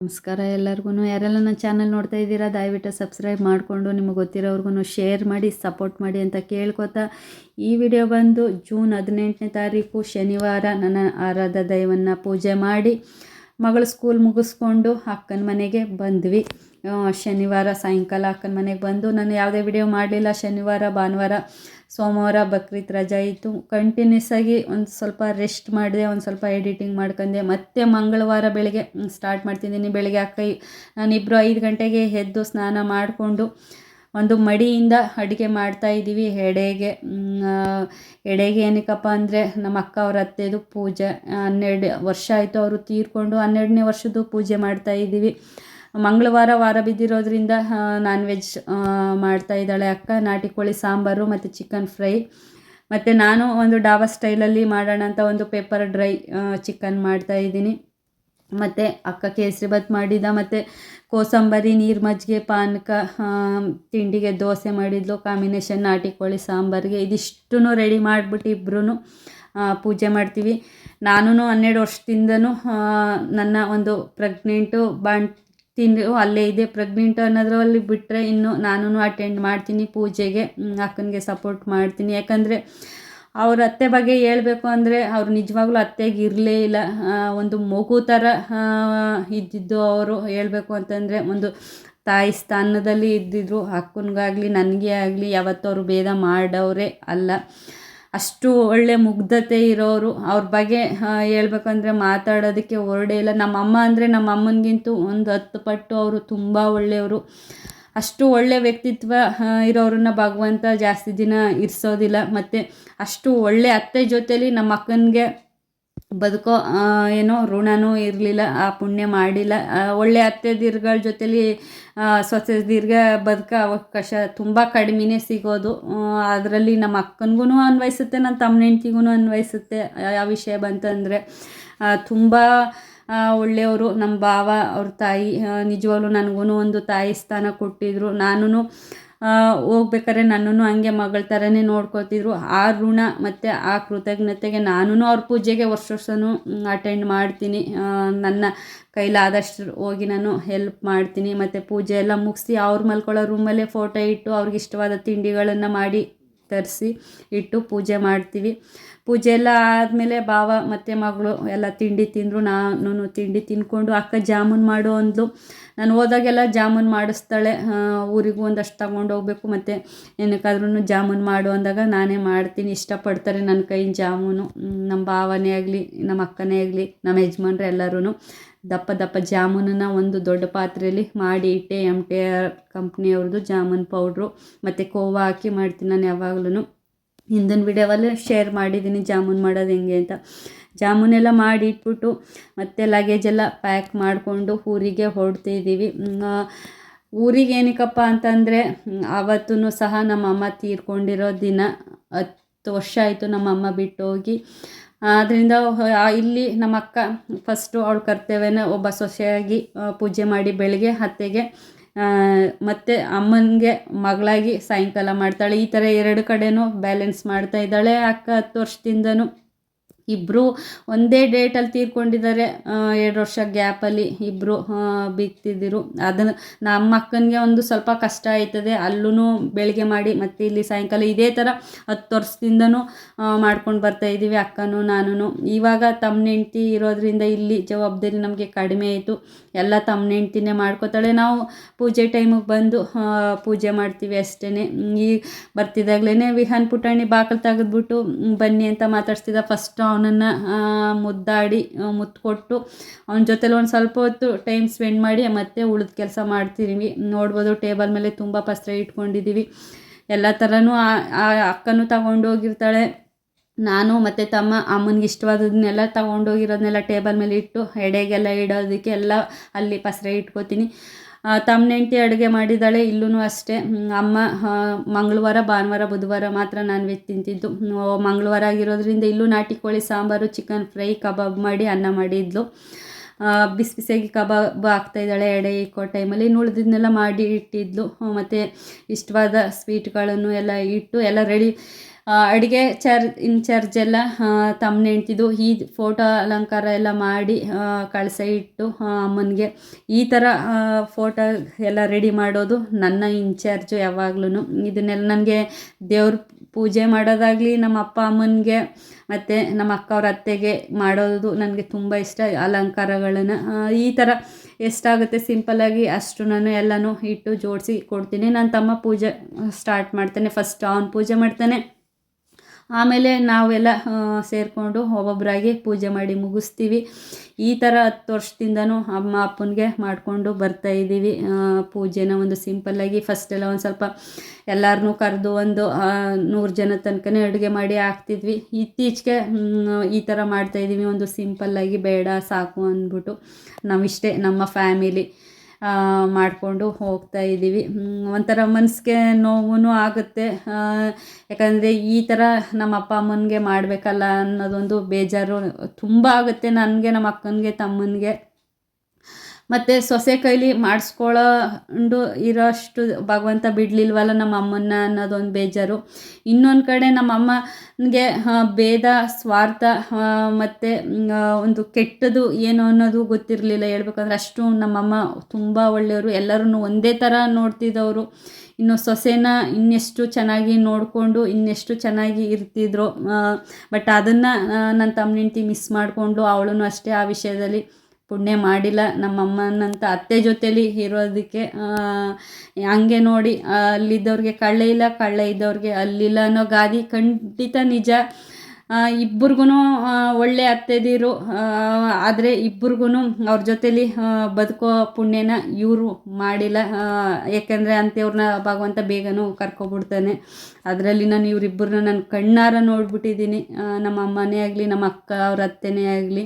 ನಮಸ್ಕಾರ ಎಲ್ಲರಿಗೂ ಯಾರೆಲ್ಲ ನನ್ನ ಚಾನಲ್ ನೋಡ್ತಾ ಇದ್ದೀರಾ, ದಯವಿಟ್ಟು ಸಬ್ಸ್ಕ್ರೈಬ್ ಮಾಡಿಕೊಂಡು ನಿಮಗೆ ಗೊತ್ತಿರೋರ್ಗು ಶೇರ್ ಮಾಡಿ, ಸಪೋರ್ಟ್ ಮಾಡಿ ಅಂತ ಕೇಳ್ಕೊತಾ ಈ ವಿಡಿಯೋ ಬಂದು ಜೂನ್ ಹದಿನೆಂಟನೇ ತಾರೀಕು ಶನಿವಾರ ನನ್ನ ಆರಾಧ ದೈವನ್ನ ಪೂಜೆ ಮಾಡಿ ಮಗಳು ಸ್ಕೂಲ್ ಮುಗಿಸ್ಕೊಂಡು ಅಕ್ಕನ ಮನೆಗೆ ಬಂದ್ವಿ. ಶನಿವಾರ ಸಾಯಂಕಾಲ ಅಕ್ಕನ ಮನೆಗೆ ಬಂದು ನಾನು ಯಾವುದೇ ವಿಡಿಯೋ ಮಾಡಲಿಲ್ಲ. ಶನಿವಾರ, ಭಾನುವಾರ ಸೋಮವಾರ ಬಕ್ರೀದ್ ರಜಾ ಇತ್ತು. ಕಂಟಿನ್ಯೂಸ್ ಆಗಿ ಒಂದು ಸ್ವಲ್ಪ ರೆಸ್ಟ್ ಮಾಡಿದೆ, ಒಂದು ಸ್ವಲ್ಪ ಎಡಿಟಿಂಗ್ ಮಾಡ್ಕೊಂಡೆ ಮತ್ತೆ ಮಂಗಳವಾರ ಬೆಳಗ್ಗೆ ಸ್ಟಾರ್ಟ್ ಮಾಡ್ತಿದ್ದೀನಿ. ಬೆಳಗ್ಗೆ ಅಕ್ಕ ನಾನಿಬ್ಬರು ಐದು ಗಂಟೆಗೆ ಎದ್ದು ಸ್ನಾನ ಮಾಡಿಕೊಂಡು ಒಂದು ಮಡಿಯಿಂದ ಅಡುಗೆ ಮಾಡ್ತಾ ಇದ್ದೀವಿ. ಎಡೆಗೆ ಎಡೆಗೆ ಏನಕ್ಕಪ್ಪ ಅಂದರೆ ನಮ್ಮ ಅಕ್ಕ ಅವ್ರ ಅತ್ತೆದು ಪೂಜೆ. ಹನ್ನೆರಡು ವರ್ಷ ಆಯಿತು ಅವರು ತೀರ್ಕೊಂಡು ಹನ್ನೆರಡನೇ ವರ್ಷದ್ದು ಪೂಜೆ ಮಾಡ್ತಾ ಇದ್ದೀವಿ. ಮಂಗಳವಾರ ವಾರ ಬಿದ್ದಿರೋದ್ರಿಂದ ನಾನ್ ವೆಜ್ ಮಾಡ್ತಾ ಇದ್ದಾಳೆ ಅಕ್ಕ. ನಾಟಿ ಕೋಳಿ ಸಾಂಬಾರು ಮತ್ತು ಚಿಕನ್ ಫ್ರೈ ಮತ್ತು ನಾನು ಒಂದು ಡಾಬಾ ಸ್ಟೈಲಲ್ಲಿ ಮಾಡೋಣ ಅಂತ ಒಂದು ಪೇಪರ್ ಡ್ರೈ ಚಿಕನ್ ಮಾಡ್ತಾ ಇದ್ದೀನಿ. ಮತ್ತು ಅಕ್ಕ ಕೇಸರಿಬಾತ್ ಮಾಡಿದ. ಮತ್ತು ಕೋಸಂಬರಿ, ನೀರು ಮಜ್ಜಿಗೆ, ಪಾನಕ ತಿಂಡಿಗೆ ದೋಸೆ ಮಾಡಿದ್ಲು. ಕಾಂಬಿನೇಷನ್ ನಾಟಿ ಕೋಳಿ ಸಾಂಬಾರಿಗೆ. ಇದಿಷ್ಟು ರೆಡಿ ಮಾಡಿಬಿಟ್ಟು ಇಬ್ಬರೂ ಪೂಜೆ ಮಾಡ್ತೀವಿ. ನಾನು ಹನ್ನೆರಡು ವರ್ಷದಿಂದನೂ ನನ್ನ ಒಂದು ಪ್ರೆಗ್ನೆಂಟು ಬಾಣ್ ತಿಂದು ಅಲ್ಲೇ ಇದೆ ಪ್ರೆಗ್ನೆಂಟ್ ಅನ್ನೋದ್ರಲ್ಲಿ ಬಿಟ್ಟರೆ ಇನ್ನು ನಾನು ಅಟೆಂಡ್ ಮಾಡ್ತೀನಿ ಪೂಜೆಗೆ. ಅಕ್ಕನಿಗೆ ಸಪೋರ್ಟ್ ಮಾಡ್ತೀನಿ. ಯಾಕಂದರೆ ಅವ್ರ ಅತ್ತೆ ಬಗ್ಗೆ ಹೇಳಬೇಕು ಅಂದರೆ ಅವ್ರು ನಿಜವಾಗ್ಲೂ ಅತ್ತೆಗೆ ಇರಲೇ ಇಲ್ಲ. ಒಂದು ಮಗು ಥರ ಇದ್ದಿದ್ದು ಅವರು ಹೇಳಬೇಕು ಅಂತಂದರೆ ಒಂದು ತಾಯಿ ಸ್ಥಾನದಲ್ಲಿ ಇದ್ದಿದ್ರು, ಅಕ್ಕನಿಗಾಗಲಿ, ನನಗೆ ಆಗಲಿ, ಯಾವತ್ತೂ ಅವರು ಭೇದ ಮಾಡೋರೇ ಅಲ್ಲ. ಅಷ್ಟು ಒಳ್ಳೆ ಮುಗ್ಧತೆ ಇರೋರು. ಅವ್ರ ಬಗ್ಗೆ ಹೇಳ್ಬೇಕಂದ್ರೆ ಮಾತಾಡೋದಕ್ಕೆ ಹೊರಡೇ ಇಲ್ಲ. ನಮ್ಮ ಅಮ್ಮ ಅಂದರೆ ನಮ್ಮ ಅಮ್ಮನಿಗಿಂತೂ ಒಂದು ಹತ್ತು ಪಟ್ಟು ಅವರು ತುಂಬ ಒಳ್ಳೆಯವರು. ಅಷ್ಟು ಒಳ್ಳೆ ವ್ಯಕ್ತಿತ್ವ ಇರೋರನ್ನ ಭಗವಂತ ಜಾಸ್ತಿ ದಿನ ಇರಿಸೋದಿಲ್ಲ. ಮತ್ತು ಅಷ್ಟು ಒಳ್ಳೆ ಅತ್ತೆ ಜೊತೇಲಿ ನಮ್ಮ ಅಕ್ಕನಿಗೆ ಬದುಕೋ ಏನೋ ಋಣನೂ ಇರಲಿಲ್ಲ, ಆ, ಪುಣ್ಯ ಮಾಡಿಲ್ಲ. ಒಳ್ಳೆ ಅತ್ತೆ ದೀರ್ಘಗಳ ಜೊತೇಲಿ ದೀರ್ಘ ಬದುಕೋ ಅವಕಾಶ ತುಂಬ ಕಡಿಮೆನೇ ಸಿಗೋದು. ಅದರಲ್ಲಿ ನಮ್ಮ ಅಕ್ಕನಿಗೂ ಅನ್ವಯಿಸುತ್ತೆ ನನ್ನ ತಮ್ಮ ಹೆಂಡ್ತಿಗೂ ಅನ್ವಯಿಸುತ್ತೆ, ಆ ವಿಷಯ ಬಂತಂದರೆ. ತುಂಬ ಒಳ್ಳೆಯವರು, ನಮ್ಮ ಭಾವ, ಅವ್ರ ತಾಯಿ ನಿಜವಾಗ್ಲೂ ನನಗೂ ಒಂದು ತಾಯಿ ಸ್ಥಾನ ಕೊಟ್ಟಿದ್ರು. ನಾನು ಹೋಗ್ಬೇಕಾದ್ರೆ ನನ್ನನ್ನು ಹಂಗೆ ಮಗಳ ಥರನೇ ನೋಡ್ಕೋತಿದ್ರು. ಆ ಋಣ ಮತ್ತು ಆ ಕೃತಜ್ಞತೆಗೆ ನಾನು ಅವ್ರ ಪೂಜೆಗೆ ವರ್ಷ ವರ್ಷವೂ ಅಟೆಂಡ್ ಮಾಡ್ತೀನಿ. ನನ್ನ ಕೈಲಾದಷ್ಟು ಹೋಗಿ ನಾನು ಹೆಲ್ಪ್ ಮಾಡ್ತೀನಿ. ಮತ್ತು ಪೂಜೆ ಎಲ್ಲ ಮುಗಿಸಿ ಅವ್ರು ಮಲ್ಕೊಳ್ಳೋ ರೂಮಲ್ಲೇ ಫೋಟೋ ಇಟ್ಟು ಅವ್ರಿಗೆ ಇಷ್ಟವಾದ ತಿಂಡಿಗಳನ್ನು ಮಾಡಿ ತರಿಸಿ ಇಟ್ಟು ಪೂಜೆ ಮಾಡ್ತೀವಿ. ಪೂಜೆ ಎಲ್ಲ ಆದಮೇಲೆ ಭಾವ ಮತ್ತು ಮಗಳು ಎಲ್ಲ ತಿಂಡಿ ತಿಂದರು. ನಾನು ತಿಂಡಿ ತಿಂದ್ಕೊಂಡು ಅಕ್ಕ ಜಾಮೂನ್ ಮಾಡು ಅಂದ್ಲು. ನಾನು ಹೋದಾಗೆಲ್ಲ ಜಾಮೂನ್ ಮಾಡಿಸ್ತಾಳೆ. ಊರಿಗೂ ಒಂದಷ್ಟು ತಗೊಂಡು ಹೋಗ್ಬೇಕು, ಮತ್ತು ಏನಕ್ಕಾದ್ರೂ ಜಾಮೂನ್ ಮಾಡು ಅಂದಾಗ ನಾನೇ ಮಾಡ್ತೀನಿ. ಇಷ್ಟಪಡ್ತಾರೆ ನನ್ನ ಕೈಯಿಂದ ಜಾಮೂನು. ನಮ್ಮ ಭಾವನೇ ಆಗಲಿ ನಮ್ಮ ಅಕ್ಕನೇ ಆಗಲಿ ನಮ್ಮ ಯಜಮಾನ್ರು ಎಲ್ಲರೂ ದಪ್ಪ ದಪ್ಪ ಜಾಮೂನನ್ನು ಒಂದು ದೊಡ್ಡ ಪಾತ್ರೆಯಲ್ಲಿ ಮಾಡಿ ಇಟ್ಟೆ ಎಂ ಟಿ ಆರ್ ಕಂಪ್ನಿಯವ್ರದ್ದು ಜಾಮೂನ್ ಪೌಡ್ರು, ಮತ್ತು ಕೋವಾ ಹಾಕಿ ಮಾಡ್ತೀನಿ ನಾನು ಯಾವಾಗ್ಲೂ ಹಿಂದಿನ ವಿಡಿಯೋವಲ್ಲೇ ಶೇರ್ ಮಾಡಿದ್ದೀನಿ ಜಾಮೂನ್ ಮಾಡೋದು ಹೆಂಗೆ ಅಂತ. ಜಾಮೂನೆಲ್ಲ ಮಾಡಿ ಇಟ್ಬಿಟ್ಟು ಮತ್ತೆ ಲಗೇಜ್ ಎಲ್ಲ ಪ್ಯಾಕ್ ಮಾಡಿಕೊಂಡು ಊರಿಗೆ ಹೊರಡ್ತಿದ್ದೀವಿ. ಊರಿಗೆ ಏನಕ್ಕಪ್ಪ ಅಂತಂದರೆ ಅವತ್ತೂ ಸಹ ನಮ್ಮ ಅಮ್ಮ ತೀರ್ಕೊಂಡಿರೋ ದಿನ ಹತ್ತು ವರ್ಷ ಆಯಿತು ನಮ್ಮ ಅಮ್ಮ ಬಿಟ್ಟು ಹೋಗಿ ಆದ್ದರಿಂದ ಇಲ್ಲಿ ನಮ್ಮ ಅಕ್ಕ ಫಸ್ಟು ಅವಳು ಕರ್ತವ್ಯನ ಒಬ್ಬ ಸೊಸೆಯಾಗಿ ಪೂಜೆ ಮಾಡಿ ಬೆಳಗ್ಗೆ ಹತ್ತೆಗೆ ಮತ್ತು ಅಮ್ಮನಿಗೆ ಮಗಳಾಗಿ ಸಾಯಂಕಾಲ ಮಾಡ್ತಾಳೆ. ಈ ಥರ ಎರಡು ಕಡೆನೂ ಬ್ಯಾಲೆನ್ಸ್ ಮಾಡ್ತಾ ಇದ್ದಾಳೆ. ಅಕ್ಕ ಹತ್ತು ವರ್ಷದಿಂದನೂ ಇಬ್ಬರು ಒಂದೇ ಡೇಟಲ್ಲಿ ತೀರ್ಕೊಂಡಿದ್ದಾರೆ. ಎರಡು ವರ್ಷ ಗ್ಯಾಪಲ್ಲಿ ಇಬ್ಬರು ಬಿತ್ತಿದ್ದಿರು ಅದನ್ನು ನಮ್ಮ ಅಕ್ಕನಿಗೆ ಒಂದು ಸ್ವಲ್ಪ ಕಷ್ಟ ಆಯ್ತದೆ. ಅಲ್ಲೂ ಬೆಳಿಗ್ಗೆ ಮಾಡಿ ಮತ್ತು ಇಲ್ಲಿ ಸಾಯಂಕಾಲ ಇದೇ ಥರ ಹತ್ತು ವರ್ಷದಿಂದನೂ ಮಾಡ್ಕೊಂಡು ಬರ್ತಾ ಇದ್ದೀವಿ ಅಕ್ಕನೂ ನಾನು ಇವಾಗ ತಮ್ಮ ಹೆಂಡ್ತಿ ಇರೋದ್ರಿಂದ ಇಲ್ಲಿ ಜವಾಬ್ದಾರಿ ನಮಗೆ ಕಡಿಮೆ ಆಯಿತು. ಎಲ್ಲ ತಮ್ಮ ಹೆಂಡ್ತಿನೇ ಮಾಡ್ಕೋತಾಳೆ. ನಾವು ಪೂಜೆ ಟೈಮಿಗೆ ಬಂದು ಪೂಜೆ ಮಾಡ್ತೀವಿ ಅಷ್ಟೇ ಈ ಬರ್ತಿದ್ದಾಗಲೇ ವಿಹಾನ್ ಪುಟಾಣಿ ಬಾಕಲ್ ತೆಗೆದ್ಬಿಟ್ಟು, ಬನ್ನಿ ಅಂತ ಮಾತಾಡ್ಸ್ತಿದ್ದ ಫಸ್ಟ್ ಅವನನ್ನು ಮುದ್ದಾಡಿ ಮುತ್ತುಕೊಟ್ಟು ಮುತ್ತು ಕೊಟ್ಟು ಅವನ ಜೊತೆಲಿ ಒಂದು ಸ್ವಲ್ಪ ಹೊತ್ತು ಟೈಮ್ ಸ್ಪೆಂಡ್ ಮಾಡಿ ಮತ್ತೆ ಉಳಿದ ಕೆಲಸ ಮಾಡ್ತೀವಿ ನೋಡ್ಬೋದು ಟೇಬಲ್ ಮೇಲೆ ತುಂಬ ಪಸ್ತ್ರ ಇಟ್ಕೊಂಡಿದ್ದೀವಿ ಎಲ್ಲ ಥರನೂ ಆ ಅಕ್ಕನೂ ತಗೊಂಡೋಗಿರ್ತಾಳೆ ನಾನು ಮತ್ತು ತಮ್ಮ ಅಮ್ಮನಿಗೆ ಇಷ್ಟವಾದದನ್ನೆಲ್ಲ ತಗೊಂಡೋಗಿರೋದನ್ನೆಲ್ಲ ಟೇಬಲ್ ಮೇಲೆ ಇಟ್ಟು ಎಡೆಗೆಲ್ಲ ಇಡೋದಕ್ಕೆ ಎಲ್ಲ ಅಲ್ಲಿ ಪಸರೆ ಇಟ್ಕೋತೀನಿ. ತಮ್ಮ ನೆಂಟಿ ಅಡುಗೆ ಮಾಡಿದ್ದಾಳೆ ಇಲ್ಲೂ ಅಷ್ಟೇ. ಅಮ್ಮ ಮಂಗಳವಾರ, ಭಾನುವಾರ, ಬುಧವಾರ ಮಾತ್ರ ನಾನ್ ವೆಜ್ ತಿಂತಿದ್ದು ಮಂಗಳವಾರ ಆಗಿರೋದ್ರಿಂದ ಇಲ್ಲೂ ನಾಟಿ ಕೋಳಿ ಸಾಂಬಾರು ಚಿಕನ್ ಫ್ರೈ ಕಬಾಬ್ ಮಾಡಿ, ಅನ್ನ ಮಾಡಿದ್ಲು. ಬಿಸಿ ಬಿಸಿಯಾಗಿ ಕಬಾಬ್ ಹಾಕ್ತಾ ಇದ್ದಾಳೆ, ಎಡೆ ಇಕ್ಕೋ ಟೈಮಲ್ಲಿ ಇನ್ನು ಉಳಿದಿದ್ದನ್ನೆಲ್ಲ ಮಾಡಿ ಇಟ್ಟಿದ್ಲು. ಮತ್ತು ಇಷ್ಟವಾದ ಸ್ವೀಟ್ಗಳನ್ನು ಎಲ್ಲ ಇಟ್ಟು, ಎಲ್ಲ ರೆಡಿ ಅಡುಗೆ ಚರ್ ಇನ್ಚಾರ್ಜ್ ಎಲ್ಲ ತಮ್ಮ ಹೆಂಡ್ತಿದು, ಈ ಫೋಟೋ ಅಲಂಕಾರ ಎಲ್ಲ ಮಾಡಿ ಕಳಸ ಇಟ್ಟು ಅಮ್ಮನಿಗೆ ಈ ಥರ ಫೋಟೋ ಎಲ್ಲ ರೆಡಿ ಮಾಡೋದು ನನ್ನ ಇನ್ಚಾರ್ಜು ಯಾವಾಗ್ಲೂ ಇದನ್ನೆಲ್ಲ ನನಗೆ ದೇವ್ರ ಪೂಜೆ ಮಾಡೋದಾಗಲಿ, ನಮ್ಮ ಅಪ್ಪ ಅಮ್ಮನಿಗೆ, ಮತ್ತು ನಮ್ಮ ಅಕ್ಕವ್ರ ಅತ್ತೆಗೆ ಮಾಡೋದು ನನಗೆ ತುಂಬ ಇಷ್ಟ, ಅಲಂಕಾರಗಳನ್ನು. ಈ ಥರ ಎಷ್ಟಾಗುತ್ತೆ ಸಿಂಪಲಾಗಿ ಅಷ್ಟು ನಾನು ಎಲ್ಲನೂ ಇಟ್ಟು ಜೋಡಿಸಿ ಕೊಡ್ತೀನಿ. ನನ್ನ ತಮ್ಮ ಪೂಜೆ ಸ್ಟಾರ್ಟ್ ಮಾಡ್ತಾನೆ ಫಸ್ಟ್ ಅವನು ಪೂಜೆ ಮಾಡ್ತಾನೆ. ಆಮೇಲೆ ನಾವೆಲ್ಲ ಸೇರಿಕೊಂಡು ಒಬ್ಬೊಬ್ಬರಾಗಿ ಪೂಜೆ ಮಾಡಿ ಮುಗಿಸ್ತೀವಿ. ಈ ಥರ ಹತ್ತು ವರ್ಷದಿಂದನೂ ಅಮ್ಮ ಅಪ್ಪನಿಗೆ ಮಾಡಿಕೊಂಡು ಬರ್ತಾ ಇದ್ದೀವಿ. ಪೂಜೆನ ಒಂದು ಸಿಂಪಲ್ಲಾಗಿ ಫಸ್ಟೆಲ್ಲ ಒಂದು ಸ್ವಲ್ಪ ಎಲ್ಲರನ್ನೂ ಕರೆದು ಒಂದು ನೂರು ಜನ ತನಕನೇ ಅಡುಗೆ ಮಾಡಿ ಹಾಕ್ತಿದ್ವಿ. ಇತ್ತೀಚೆಗೆ ಈ ಥರ ಮಾಡ್ತಾಯಿದ್ದೀವಿ ಒಂದು ಸಿಂಪಲ್ಲಾಗಿ ಬೇಡ, ಸಾಕು ಅಂದ್ಬಿಟ್ಟು ನಾವಿಷ್ಟೇ ನಮ್ಮ ಫ್ಯಾಮಿಲಿ ಮಾಡಿಕೊಂಡು ಹೋಗ್ತಾ ಇದ್ದೀವಿ. ಒಂಥರ ಮನಸ್ಸಿಗೆ ನೋವು ಆಗುತ್ತೆ. ಯಾಕಂದರೆ ಈ ಥರ ನಮ್ಮ ಅಪ್ಪ ಅಮ್ಮನಿಗೆ ಮಾಡಬೇಕಲ್ಲ ಅನ್ನೋದೊಂದು ಬೇಜಾರು ತುಂಬ ಆಗುತ್ತೆ. ನನಗೆ, ನಮ್ಮ ಅಕ್ಕನಿಗೆ, ತಮ್ಮನಿಗೆ. ಮತ್ತು ಸೊಸೆ ಕೈಲಿ ಮಾಡಿಸ್ಕೊಳ್ಳೋಂಡು ಇರೋಷ್ಟು ಭಗವಂತ ಬಿಡಲಿಲ್ವಲ್ಲ ನಮ್ಮ ಅಮ್ಮನ್ನ ಅನ್ನೋದೊಂದು ಬೇಜಾರು. ಇನ್ನೊಂದು ಕಡೆ ನಮ್ಮ ಅಮ್ಮನಿಗೆ ಭೇದ, ಸ್ವಾರ್ಥ ಮತ್ತು ಒಂದು ಕೆಟ್ಟದು ಏನು ಅನ್ನೋದು ಗೊತ್ತಿರಲಿಲ್ಲ. ಹೇಳ್ಬೇಕಂದ್ರೆ ಅಷ್ಟು ನಮ್ಮಮ್ಮ ತುಂಬ ಒಳ್ಳೆಯವರು. ಎಲ್ಲರೂ ಒಂದೇ ಥರ ನೋಡ್ತಿದ್ದವರು. ಇನ್ನು ಸೊಸೆನ ಇನ್ನೆಷ್ಟು ಚೆನ್ನಾಗಿ ನೋಡಿಕೊಂಡು ಇನ್ನೆಷ್ಟು ಚೆನ್ನಾಗಿ ಇರ್ತಿದ್ರು ಬಟ್ ಅದನ್ನು ನನ್ನ ತಮ್ಮ ಹೆಂಡ್ತಿ ಮಿಸ್ ಮಾಡಿಕೊಂಡು ಅವಳು ಅಷ್ಟೇ ಆ ವಿಷಯದಲ್ಲಿ ಪುಣ್ಯ ಮಾಡಿಲ್ಲ. ನಮ್ಮಮ್ಮನಂತ ಅತ್ತೆ ಜೊತೇಲಿ ಇರೋದಕ್ಕೆ ಹಂಗೆ ನೋಡಿ, ಅಲ್ಲಿದ್ದವ್ರಿಗೆ ಕಳ್ಳೆ ಇಲ್ಲ, ಕಳ್ಳೆ ಇದ್ದವ್ರಿಗೆ ಅಲ್ಲಿಲ್ಲ ಅನ್ನೋ ಗಾದಿ ಖಂಡಿತ ನಿಜ. ಇಬ್ಬರಿಗೂ ಒಳ್ಳೆ ಅತ್ತೆದಿರು. ಆದರೆ ಇಬ್ಬರಿಗೂ ಅವ್ರ ಜೊತೇಲಿ ಬದುಕೋ ಪುಣ್ಯನ ಇವರು ಮಾಡಿಲ್ಲ. ಯಾಕೆಂದರೆ ಅಂಥವ್ರನ್ನ ಭಗವಂತ ಬೇಗನೂ ಕರ್ಕೊಬಿಡ್ತಾನೆ. ಅದರಲ್ಲಿ ನಾನು ಇವರಿಬ್ಬರನ್ನ ನಾನು ಕಣ್ಣಾರ ನೋಡ್ಬಿಟ್ಟಿದ್ದೀನಿ. ನಮ್ಮ ಅಮ್ಮನೇ ಆಗಲಿ, ನಮ್ಮ ಅಕ್ಕ ಅವ್ರ ಅತ್ತೆನೇ ಆಗಲಿ.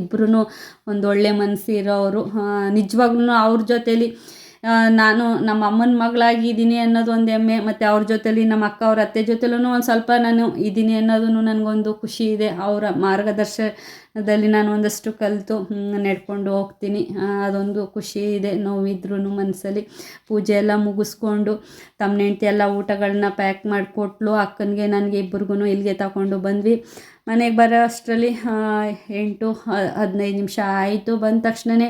ಇಬ್ಬರೂ ಒಂದು ಒಳ್ಳೆ ಮನಸ್ಸು ಇರೋವರು ನಿಜವಾಗ್ಲೂ ಅವ್ರ ಜೊತೇಲಿ ನಾನು ನಮ್ಮ ಅಮ್ಮನ ಮಗಳಾಗಿದ್ದೀನಿ ಅನ್ನೋದು ಒಂದು ಹೆಮ್ಮೆ, ಮತ್ತು ಅವ್ರ ಜೊತೇಲಿ ನಮ್ಮ ಅಕ್ಕ ಅವ್ರ ಅತ್ತೆ ಜೊತೆಲೂ ಒಂದು ಸ್ವಲ್ಪ ನಾನು ಇದ್ದೀನಿ ಅನ್ನೋದು ನನಗೊಂದು ಖುಷಿ ಇದೆ. ಅವರ ಮಾರ್ಗದರ್ಶನದಲ್ಲಿ ನಾನು ಒಂದಷ್ಟು ಕಲಿತು ನಡ್ಕೊಂಡು ಹೋಗ್ತೀನಿ. ಅದೊಂದು ಖುಷಿ ಇದೆ ನೋವಿದ್ರೂ ಮನಸ್ಸಲ್ಲಿ ಪೂಜೆ ಎಲ್ಲ ಮುಗಿಸ್ಕೊಂಡು ತಮ್ಮ ಹೆಂಡ್ತಿ ಎಲ್ಲ ಊಟಗಳನ್ನ ಪ್ಯಾಕ್ ಮಾಡಿಕೊಟ್ಲು. ಅಕ್ಕನಿಗೆ, ನನಗೆ ಇಬ್ಬರಿಗೂ ಇಲ್ಲಿಗೆ ತಗೊಂಡು ಬಂದ್ವಿ. ಮನೆಗೆ ಬರೋ ಅಷ್ಟರಲ್ಲಿ ಎಂಟು ಹದಿನೈದು ನಿಮಿಷ ಆಯಿತು. ಬಂದ ತಕ್ಷಣವೇ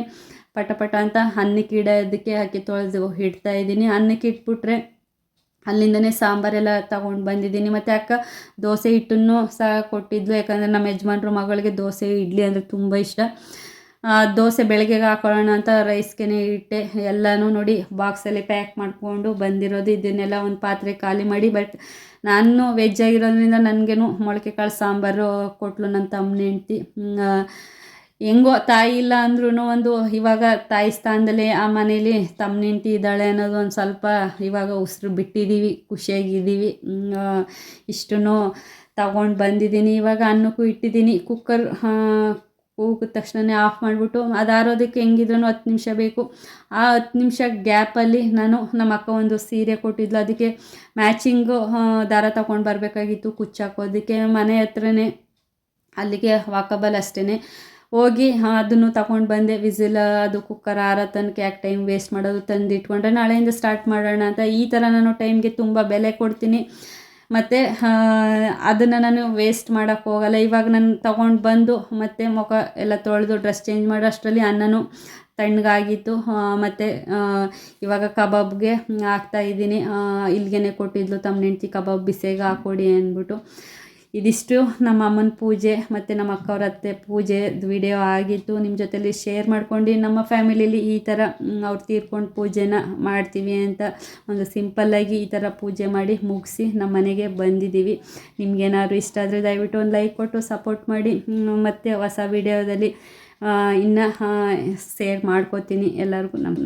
ಪಟ ಪಟ ಅಂತ ಅನ್ನಕ್ಕೆ ಇಡೋದಕ್ಕೆ ಹಾಕಿ ತೊಳೆದು ಇಡ್ತಾ ಇದ್ದೀನಿ. ಅನ್ನಕ್ಕೆ ಇಟ್ಬಿಟ್ರೆ ಅಲ್ಲಿಂದನೇ ಸಾಂಬಾರೆಲ್ಲ ತಗೊಂಡು ಬಂದಿದ್ದೀನಿ. ಮತ್ತು ಅಕ್ಕ ದೋಸೆ ಹಿಟ್ಟನ್ನು ಸಹ ಕೊಟ್ಟಿದ್ಲು. ಯಾಕಂದರೆ ನಮ್ಮ ಯಜಮಾನ್ರು ಮಗಳಿಗೆ ದೋಸೆ, ಇಡ್ಲಿ ಅಂದರೆ ತುಂಬ ಇಷ್ಟ. ದೋಸೆ ಬೆಳಗ್ಗೆಗೆ ಹಾಕೊಳ್ಳೋಣ ಅಂತ ರೈಸ್ಗೆ ಇಟ್ಟೆ. ಎಲ್ಲನೂ ನೋಡಿ ಬಾಕ್ಸಲ್ಲಿ ಪ್ಯಾಕ್ ಮಾಡಿಕೊಂಡು ಬಂದಿರೋದು. ಇದನ್ನೆಲ್ಲ ಒಂದು ಪಾತ್ರೆ ಖಾಲಿ ಮಾಡಿ ಬಟ್ ನಾನು ವೆಜ್ ಆಗಿರೋದ್ರಿಂದ ನನಗೇನು ಮೊಳಕೆ ಕಾಳು ಸಾಂಬಾರು ಕೊಟ್ಲು ನನ್ನ ತಮ್ಮನ ಹೆಂಡ್ತಿ. ಹೆಂಗೋ ತಾಯಿ ಇಲ್ಲ ಅಂದ್ರೂ ಒಂದು ಇವಾಗ ತಾಯಿ ಸ್ಥಾನದಲ್ಲಿ ಆ ಮನೇಲಿ ತಮ್ಮ ಹೆಂಡ್ತಿ ಇದ್ದಾಳೆ ಅನ್ನೋದು ಒಂದು ಸ್ವಲ್ಪ ಇವಾಗ ಉಸಿರು ಬಿಟ್ಟಿದ್ದೀವಿ ಖುಷಿಯಾಗಿದ್ದೀವಿ. ಇಷ್ಟು ತಗೊಂಡು ಬಂದಿದ್ದೀನಿ. ಇವಾಗ ಅನ್ನಕ್ಕೂ ಇಟ್ಟಿದ್ದೀನಿ. ಕುಕ್ಕರ್ ಕೂಗಿದ ತಕ್ಷಣವೇ ಆಫ್ ಮಾಡಿಬಿಟ್ಟು ಅದು ಆರೋದಕ್ಕೆ ಹೆಂಗಿದ್ರೂ ಹತ್ತು ನಿಮಿಷ ಬೇಕು. ಆ ಹತ್ತು ನಿಮಿಷ ಗ್ಯಾಪಲ್ಲಿ ನಾನು ನಮ್ಮ ಅಕ್ಕ ಒಂದು ಸೀರೆ ಕೊಟ್ಟಿದ್ಲು. ಅದಕ್ಕೆ ಮ್ಯಾಚಿಂಗು ದಾರ ತಗೊಂಡು ಬರಬೇಕಾಗಿತ್ತು ಕುಚ್ಚಾಕೋದಕ್ಕೆ ಮನೆ ಹತ್ರನೇ, ಅಲ್ಲಿಗೆ ವಾಕಬಲ್ ಅಷ್ಟೇ ಹೋಗಿ ಅದನ್ನು ತಗೊಂಡು ಬಂದೆ. ವಿಸಿಲ್, ಅದು ಕುಕ್ಕರ್ ಆರ ತನಕ ಯಾಕೆ ಟೈಮ್ ವೇಸ್ಟ್ ಮಾಡೋದು ತಂದು ಇಟ್ಕೊಂಡ್ರೆ ನಾಳೆಯಿಂದ ಸ್ಟಾರ್ಟ್ ಮಾಡೋಣ ಅಂತ ಈ ಥರ ನಾನು ಟೈಮ್ಗೆ ತುಂಬ ಬೆಲೆ ಕೊಡ್ತೀನಿ. ಮತ್ತು ಅದನ್ನು ನಾನು ವೇಸ್ಟ್ ಮಾಡೋಕ್ಕೆ ಹೋಗಲ್ಲ. ಇವಾಗ ನಾನು ತೊಗೊಂಡು ಬಂದು ಮತ್ತೆ ಮುಖ ಎಲ್ಲ ತೊಳೆದು ಡ್ರೆಸ್ ಚೇಂಜ್ ಮಾಡೋ ಅಷ್ಟರಲ್ಲಿ ಅನ್ನನೂ ತಣ್ಣಗಾಗಿತ್ತು. ಮತ್ತು ಇವಾಗ ಕಬಾಬ್ಗೆ ಹಾಕ್ತಾ ಇದ್ದೀನಿ. ಇಲ್ಲಿಗೆ ಕೊಟ್ಟಿದ್ಲು ತಮ್ಮ ಹೆಂಡ್ತಿ ಕಬಾಬ್ ಬಿಸಿಗೆ ಹಾಕ್ಕೊಡಿ ಅಂದ್ಬಿಟ್ಟು. ಇದಿಷ್ಟು ನಮ್ಮ ಅಮ್ಮನ ಪೂಜೆ ಮತ್ತು ನಮ್ಮ ಅಕ್ಕವ್ರ ಅತ್ತೆ ಪೂಜೆ ವಿಡಿಯೋ ಆಗಿತ್ತು. ನಿಮ್ಮ ಜೊತೆಲಿ ಶೇರ್ ಮಾಡ್ಕೊಂಡು ನಮ್ಮ ಫ್ಯಾಮಿಲಿಯಲ್ಲಿ ಈ ಥರ ಅವ್ರು ತೀರ್ಕೊಂಡು ಪೂಜೆನ ಮಾಡ್ತೀವಿ ಅಂತ ಒಂದು ಸಿಂಪಲ್ಲಾಗಿ ಈ ಥರ ಪೂಜೆ ಮಾಡಿ ಮುಗಿಸಿ ನಮ್ಮ ಮನೆಗೆ ಬಂದಿದ್ದೀವಿ ನಿಮ್ಗೇನಾದ್ರು ಇಷ್ಟ ಆದರೆ ದಯವಿಟ್ಟು ಒಂದು ಲೈಕ್ ಕೊಟ್ಟು ಸಪೋರ್ಟ್ ಮಾಡಿ. ಮತ್ತು ಮತ್ತೆ ಹೊಸ ವಿಡಿಯೋದಲ್ಲಿ ಇನ್ನು ಶೇರ್ ಮಾಡ್ಕೋತೀನಿ ಎಲ್ಲರಿಗೂ. ನಮ್ಮ